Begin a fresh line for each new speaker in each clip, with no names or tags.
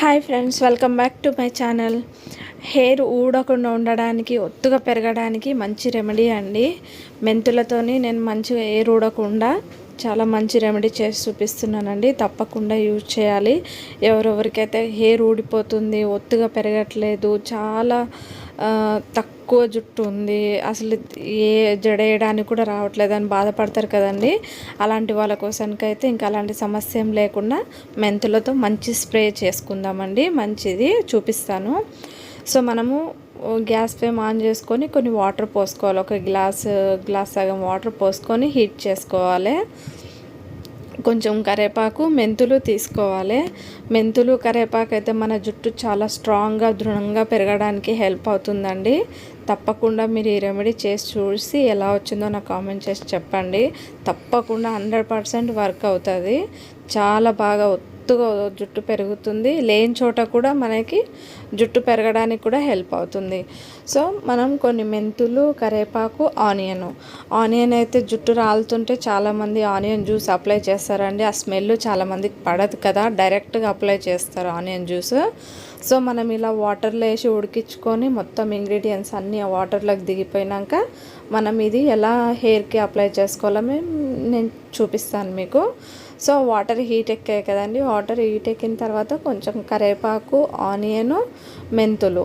Hi friends welcome back to my channel. Hair ఊడకుండా ఉండడానికి ఒత్తుగా పెరగడానికి మంచి రెమెడీ అండి. మెంతులతోని నేను మంచిగా హెయిర్ ఊడకుండా చాలా మంచి రెమెడీ చేసి చూపిస్తున్నానండి. తప్పకుండా యూజ్ చేయాలి. ఎవరెవరికైతే హెయిర్ ఊడిపోతుంది ఒత్తుగా పెరగట్లేదు చాలా తక్కువ జుట్టు ఉంది. అసలు ఏ జడేయడానికి కూడా రావట్లేదు అని బాధపడతారు కదండి. అలాంటి వాళ్ళ కోసానికైతే ఇంకా అలాంటి సమస్య ఏం లేకుండా మెంతులతో మంచి స్ప్రే చేసుకుందామండి. మంచిది చూపిస్తాను. సో మనము గ్యాస్ ఫ్లేమ్ ఆన్ చేసుకొని కొన్ని వాటర్ పోసుకోవాలి. ఒక గ్లాస్ గ్లాస్ సగం వాటర్ పోసుకొని హీట్ చేసుకోవాలి. కొంచెం కరేపాకు మెంతులు తీసుకోవాలి. మెంతులు కరేపాకు అయితే మన జుట్టు చాలా స్ట్రాంగ్గా దృఢంగా పెరగడానికి హెల్ప్ అవుతుందండి. తప్పకుండా మీరు ఈ రెమెడీ చేసి చూసి ఎలా వచ్చిందో నాకు కామెంట్ చేసి చెప్పండి. తప్పకుండా హండ్రెడ్ పర్సెంట్ వర్క్ అవుతుంది. చాలా బాగా ఒత్తుగా జుట్టు పెరుగుతుంది. లేని చోట కూడా మనకి జుట్టు పెరగడానికి కూడా హెల్ప్ అవుతుంది. సో మనం కొన్ని మెంతులు కరివేపాకు ఆనియన్. ఆనియన్ అయితే జుట్టు రాలుతుంటే చాలామంది ఆనియన్ జ్యూస్ అప్లై చేస్తారండి. ఆ స్మెల్ చాలామందికి పడదు కదా. డైరెక్ట్గా అప్లై చేస్తారు ఆనియన్ జ్యూస్. సో మనం ఇలా వాటర్లో వేసి ఉడికించుకొని మొత్తం ఇంగ్రీడియంట్స్ అన్నీ ఆ వాటర్లోకి దిగిపోయినాక మనం ఇది ఎలా హెయిర్కి అప్లై చేసుకోవాలో మేము నేను చూపిస్తాను మీకు. సో వాటర్ హీట్ ఎక్కాయి కదండి వాటర్ హీట్ ఎక్కిన తర్వాత కొంచెం కరివేపాకు ఆనియను మెంతులు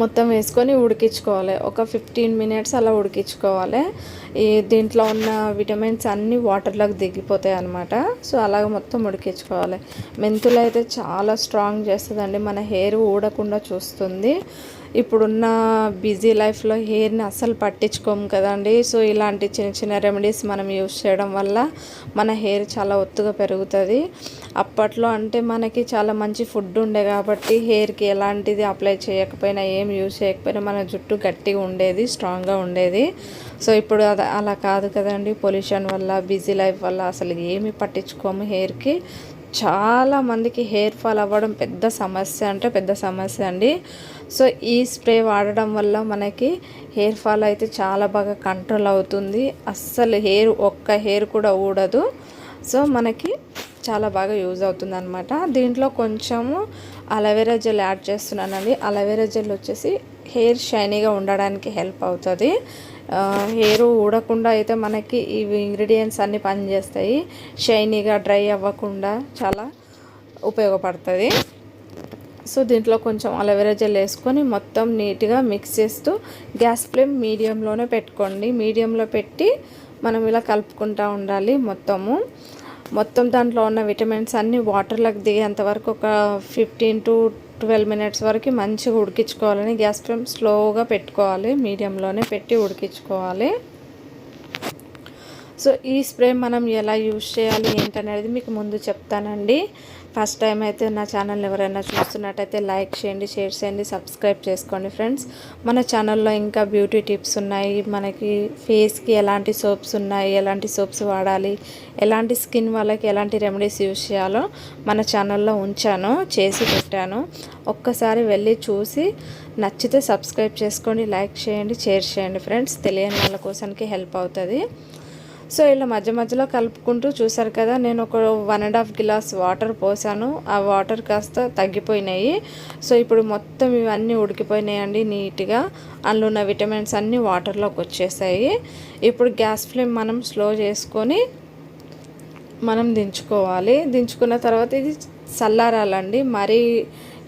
మొత్తం వేసుకొని ఉడికించుకోవాలి. ఒక ఫిఫ్టీన్ మినిట్స్ అలా ఉడికించుకోవాలి. ఈ దీంట్లో ఉన్న విటమిన్స్ అన్నీ వాటర్లోకి దిగిపోతాయి అనమాట సో అలాగ మొత్తం ఉడికించుకోవాలి. మెంతులు అయితే చాలా స్ట్రాంగ్ చేస్తుందండి. మన హెయిర్ ఊడకుండా చూస్తుంది. ఇప్పుడున్న బిజీ లైఫ్లో హెయిర్ని అస్సలు పట్టించుకోము కదండి. సో ఇలాంటి చిన్న చిన్న రెమెడీస్ మనం యూస్ చేయడం వల్ల మన హెయిర్ చాలా ఒత్తుగా పెరుగుతుంది. అప్పట్లో అంటే మనకి చాలా మంచి ఫుడ్ ఉండే కాబట్టి హెయిర్కి ఎలాంటిది అప్లై చేయకపోయినా ఏం యూజ్ చేయకపోయినా మన జుట్టు గట్టిగా ఉండేది స్ట్రాంగ్గా ఉండేది. సో ఇప్పుడు అది అలా కాదు కదండి. పొల్యూషన్ వల్ల బిజీ లైఫ్ వల్ల అసలు ఏమి పట్టించుకోము హెయిర్కి. చాలా మందికి హెయిర్ ఫాల్ అవ్వడం పెద్ద సమస్య అంటే పెద్ద సమస్య అండి. సో ఈ స్ప్రే వాడడం వల్ల మనకి హెయిర్ ఫాల్ అయితే చాలా బాగా కంట్రోల్ అవుతుంది. అస్సలు హెయిర్ ఒక్క హెయిర్ కూడా ఊడదు. సో మనకి చాలా బాగా యూజ్ అవుతుంది అనమాట దీంట్లో కొంచెము అలవేరా జెల్ యాడ్ చేస్తున్నానండి. అలవెరా జెల్ వచ్చేసి హెయిర్ షైనీగా ఉండడానికి హెల్ప్ అవుతుంది. హెయిర్ ఊడకుండా అయితే మనకి ఇవి ఇంగ్రీడియంట్స్ అన్నీ పనిచేస్తాయి. షైనీగా డ్రై అవ్వకుండా చాలా ఉపయోగపడుతుంది. సో దీంట్లో కొంచెం అలోవెరా జెల్ వేసుకొని మొత్తం నీట్గా మిక్స్ చేస్తూ గ్యాస్ ఫ్లేమ్ మీడియంలోనే పెట్టుకోండి. మీడియంలో పెట్టి మనం ఇలా కలుపుకుంటూ ఉండాలి మొత్తము. మొత్తం దాంట్లో ఉన్న విటమిన్స్ అన్నీ వాటర్లోకి దిగేంత వరకు ఒక ఫిఫ్టీన్ టు ట్వెల్వ్ మినిట్స్ వరకు మంచిగా ఉడికించుకోవాలని గ్యాస్ ఫ్లేమ్ స్లోగా పెట్టుకోవాలి. మీడియంలోనే పెట్టి ఉడికించుకోవాలి. సో ఈ స్ప్రే మనం ఎలా యూజ్ చేయాలి ఏంటనేది మీకు ముందు చెప్తానండి. ఫస్ట్ టైం అయితే నా ఛానల్ ఎవరైనా చూస్తున్నట్టయితే లైక్ చేయండి షేర్ చేయండి సబ్స్క్రైబ్ చేసుకోండి ఫ్రెండ్స్. మన ఛానల్లో ఇంకా బ్యూటీ టిప్స్ ఉన్నాయి. మనకి ఫేస్కి ఎలాంటి సోప్స్ ఉన్నాయి ఎలాంటి సోప్స్ వాడాలి ఎలాంటి స్కిన్ వాళ్ళకి ఎలాంటి రెమెడీస్ యూజ్ చేయాలో మన ఛానల్లో ఉంచాను చేసి పెట్టాను. ఒక్కసారి వెళ్ళి చూసి నచ్చితే సబ్స్క్రైబ్ చేసుకోండి లైక్ చేయండి షేర్ చేయండి ఫ్రెండ్స్. తెలియని వాళ్ళ కోసానికి హెల్ప్ అవుతుంది. సో ఇలా మధ్య మధ్యలో కలుపుకుంటూ చూసారు కదా నేను ఒక one and half glass water పోసాను. ఆ వాటర్ కాస్త తగ్గిపోయినాయి. సో ఇప్పుడు మొత్తం ఇవన్నీ ఉడికిపోయినాయండి నీట్గా. అందులో ఉన్న విటమిన్స్ అన్నీ వాటర్లోకి వచ్చేసాయి. ఇప్పుడు గ్యాస్ ఫ్లేమ్ మనం స్లో చేసుకొని మనం దించుకోవాలి. దించుకున్న తర్వాత ఇది చల్లారాలండి. మరీ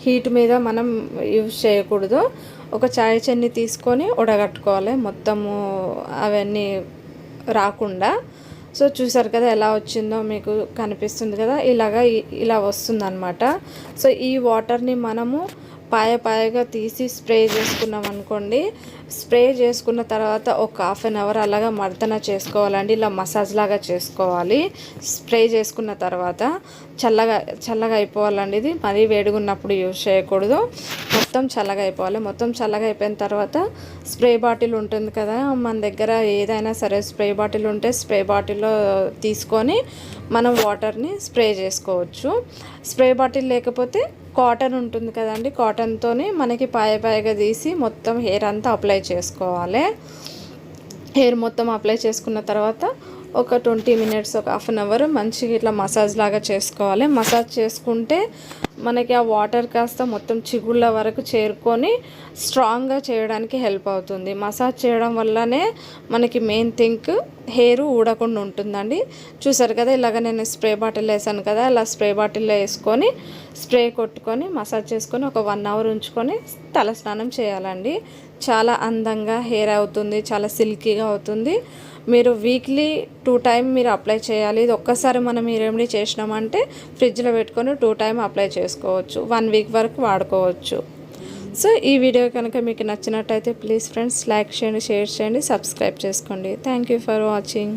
హీట్ మీద మనం యూజ్ చేయకూడదు. ఒక చాయ్ చెన్ని తీసుకొని ఉడగట్టుకోవాలి. మొత్తము అవన్నీ రాకుండా. సో చూసారు కదా ఎలా వచ్చిందో మీకు కనిపిస్తుంది కదా. ఇలాగా ఇలా వస్తుందన్నమాట. సో ఈ వాటర్ని మనము పాయ పాయగా తీసి స్ప్రే చేసుకున్నాం అనుకోండి. స్ప్రే చేసుకున్న తర్వాత ఒక హాఫ్ అన్ అవర్ అలాగా మర్దన చేసుకోవాలండి. ఇలా మసాజ్ లాగా చేసుకోవాలి. స్ప్రే చేసుకున్న తర్వాత చల్లగా చల్లగా అయిపోవాలండి ఇది. మరీ వేడిగా ఉన్నప్పుడు యూజ్ చేయకూడదు. మొత్తం చల్లగా అయిపోవాలి. మొత్తం చల్లగా అయిపోయిన తర్వాత స్ప్రే బాటిల్ ఉంటుంది కదా. మన దగ్గర ఏదైనా సరే స్ప్రే బాటిల్ ఉంటే స్ప్రే బాటిల్లో తీసుకొని మనం వాటర్ని స్ప్రే చేసుకోవచ్చు. స్ప్రే బాటిల్ లేకపోతే కాటన్ ఉంటుంది కదండి కాటన్తోని మనకి పాయ పాయగా తీసి మొత్తం హెయిర్ అంతా అప్లై చేసుకోవాలి. హెయిర్ మొత్తం అప్లై చేసుకున్న తర్వాత ఒక ట్వంటీ మినిట్స్ ఒక హాఫ్ అన్ అవర్ మంచిగా ఇట్లా మసాజ్ లాగా చేసుకోవాలి. మసాజ్ చేసుకుంటే మనకి ఆ వాటర్ కాస్త మొత్తం చిగుళ్ళ వరకు చేరుకొని స్ట్రాంగ్గా చేయడానికి హెల్ప్ అవుతుంది. మసాజ్ చేయడం వల్లనే మనకి మెయిన్ థింక్ హెయిర్ ఊడకుండా ఉంటుందండి. చూసారు కదా ఇలాగ నేను స్ప్రే బాటిల్ వేసాను కదా ఇలా స్ప్రే బాటిల్లో వేసుకొని స్ప్రే కొట్టుకొని మసాజ్ చేసుకొని ఒక వన్ అవర్ ఉంచుకొని తల స్నానం చేయాలండి. చాలా అందంగా హెయిర్ అవుతుంది చాలా సిల్కీగా అవుతుంది. మీరు వీక్లీ టూ టైం మీరు అప్లై చేయాలి. ఇది ఒక్కసారి మనం ఈ రెమెడీ చేసినామంటే ఫ్రిడ్జ్లో పెట్టుకొని టూ టైం అప్లై చేసుకోవచ్చు. వన్ వీక్ వరకు వాడుకోవచ్చు. సో ఈ వీడియో కనుక మీకు నచ్చినట్టయితే ప్లీజ్ ఫ్రెండ్స్ లైక్ చేయండి షేర్ చేయండి సబ్స్క్రైబ్ చేసుకోండి. Thank you for watching